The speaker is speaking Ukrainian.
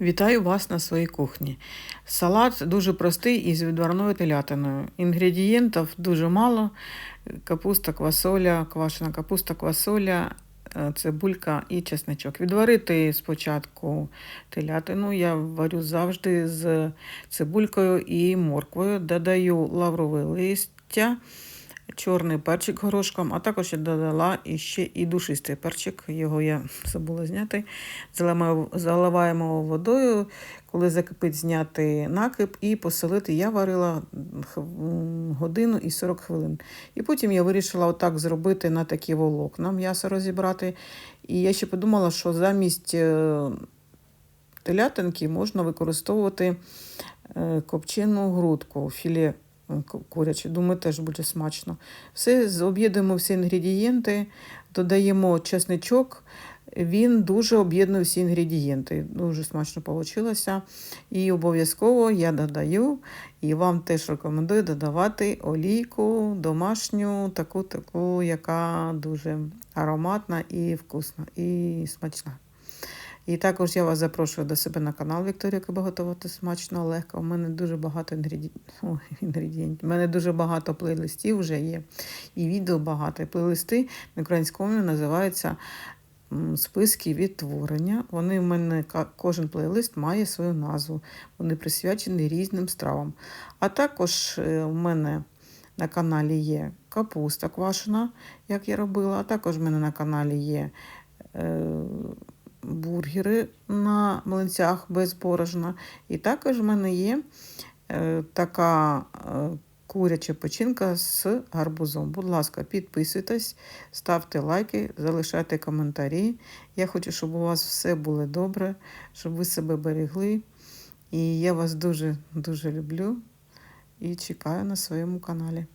Вітаю вас на своїй кухні. Салат дуже простий із відварною телятиною. Інгредієнтів дуже мало. Капуста, квасоля, квашена капуста, квасоля, е, цибулька і чесничок. Відварити спочатку телятину я варю завжди з цибулькою і морквою. Додаю лаврове листя, чорний перчик горошком, а також я додала іще і душистий перчик, його я забула зняти. Заливаємо, водою, коли закипить, зняти накип і поселити. Я варила годину і 40 хвилин. І потім я вирішила отак зробити на такі волокна, м'ясо розібрати. І я ще подумала, що замість е, телятинки можна використовувати е, копчену грудку, філе ку- куряче. Думаю, теж буде смачно. Все об'єднуємо всі інгредієнти, додаємо чесничок. Він дуже об'єднує всі інгредієнти. Дуже смачно вийшло. І обов'язково я додаю, і вам теж рекомендую додавати олійку домашню, таку, таку, яка дуже ароматна і вкусна, і смачна. І також я вас запрошую до себе на канал Вікторія Киба готувати смачно, легко. У мене дуже багато інгредієнтів. У мене дуже багато плейлистів вже є. І відео багато. І плейлисти на українському називаються списки відтворення. Вони в мене кожен плейлист має свою назву. Вони присвячені різним стравам. А також е, в мене на каналі є капуста квашена, як я робила. А також в мене на каналі є. Е, бургери на млинцях без борошна. І також в мене є е, така е, куряча печінка з гарбузом. Будь ласка, підписуйтесь, ставте лайки, залишайте коментарі. Я хочу, щоб у вас все було добре, щоб ви себе берегли. І я вас дуже дуже люблю і чекаю на своєму каналі.